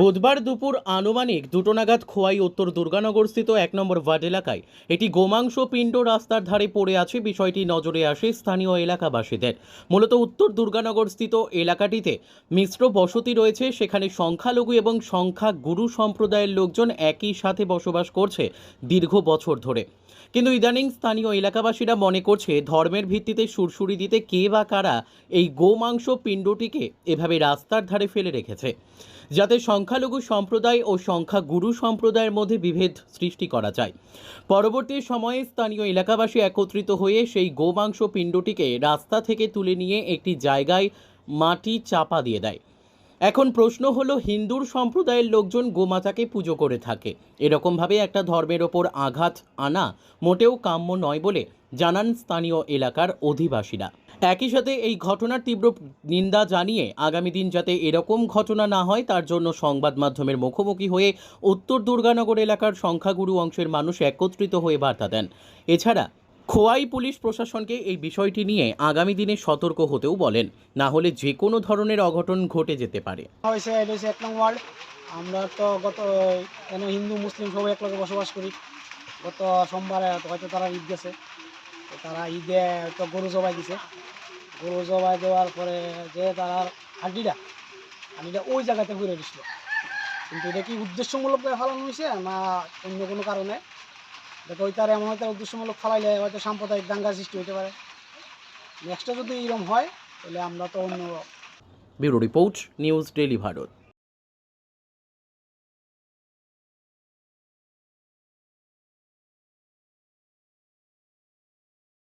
বুধবার দুপুর আনুমানিক দুটো নাগাদ খোয়াই উত্তর দুর্গানগরস্থিত এক নম্বর ওয়ার্ড এলাকায় এটি গোমাংস পিণ্ড রাস্তার ধারে পড়ে আছে, বিষয়টি নজরে আসে স্থানীয় এলাকাবাসীদের। মূলত উত্তর দুর্গানগরস্থিত এলাকাটিতে মিশ্র বসতি রয়েছে, সেখানে সংখ্যালঘু এবং সংখ্যা গুরু সম্প্রদায়ের লোকজন একই সাথে বসবাস করছে দীর্ঘ বছর ধরে। কিন্তু ইদানিং স্থানীয় এলাকাবাসীরা মনে করছে ধর্মের ভিত্তিতে সুরসুরি দিতে কে বা কারা এই গোমাংস পিণ্ডটিকে এভাবে রাস্তার ধারে ফেলে রেখেছে, যাতে সংখ্যালঘু সম্প্রদায় ও সংখ্যাগুরু সম্প্রদায়ের মধ্যে বিভেদ সৃষ্টি করা যায়। পরবর্তী সময়ে স্থানীয় এলাকাবাসী একত্রিত হয়ে সেই গোমাংস পিণ্ডটিকে রাস্তা থেকে তুলে নিয়ে একটি জায়গায় মাটি চাপা দিয়ে দেয়। এখন প্রশ্ন হলো, হিন্দুর সম্প্রদায়ের লোকজন গোমাতাকে পুজো করে থাকে। এরকমভাবে একটা ধর্মের ওপর আঘাত আনা মোটেও কাম্য নয় বলে জানান স্থানীয় এলাকার অধিবাসীরা। একই সাথে এই ঘটনার তীব্র নিন্দা জানিয়ে আগামী দিন যাতে এরকম ঘটনা না হয়, তার জন্য সংবাদ মাধ্যমের মুখোমুখি হয়ে উত্তর দুর্গানগর এলাকার সংখ্যাগুরু অংশের মানুষ একত্রিত হয়ে বার্তা দেন। এছাড়া খোয়াই পুলিশ প্রশাসনকে এই বিষয়টি নিয়ে আগামী দিনে সতর্ক হতেও বলেন, না হলে যে কোনো ধরনের অঘটন ঘটে যেতে পারে। এক আমরা তো গত, কেন হিন্দু, মুসলিম সবাই একলগে বসবাস করি। গত সোমবারে হয়তো তারা ঈদ গেছে। তো তারা ঈদে তো গরু জবাই দিছে। গরু জবাই দেওয়ার পরে যে তারা হাড্ডিটা হাড্ডিটা ওই জায়গাতে ঘুরে দিছিল। কিন্তু এটা কি উদ্দেশ্যমূলকভাবে ফালানো হয়েছে না অন্য কোনো কারণে? দেখো, ওই তার এমন হয়তো উদ্দেশ্যমূলক ফালাইলে হয়তো সাম্প্রদায়িক দাঙ্গার সৃষ্টি হতে পারে। নেক্সটটা যদি এরকম হয়, তাহলে আমরা তো অন্য bureau report, news daily Bharat.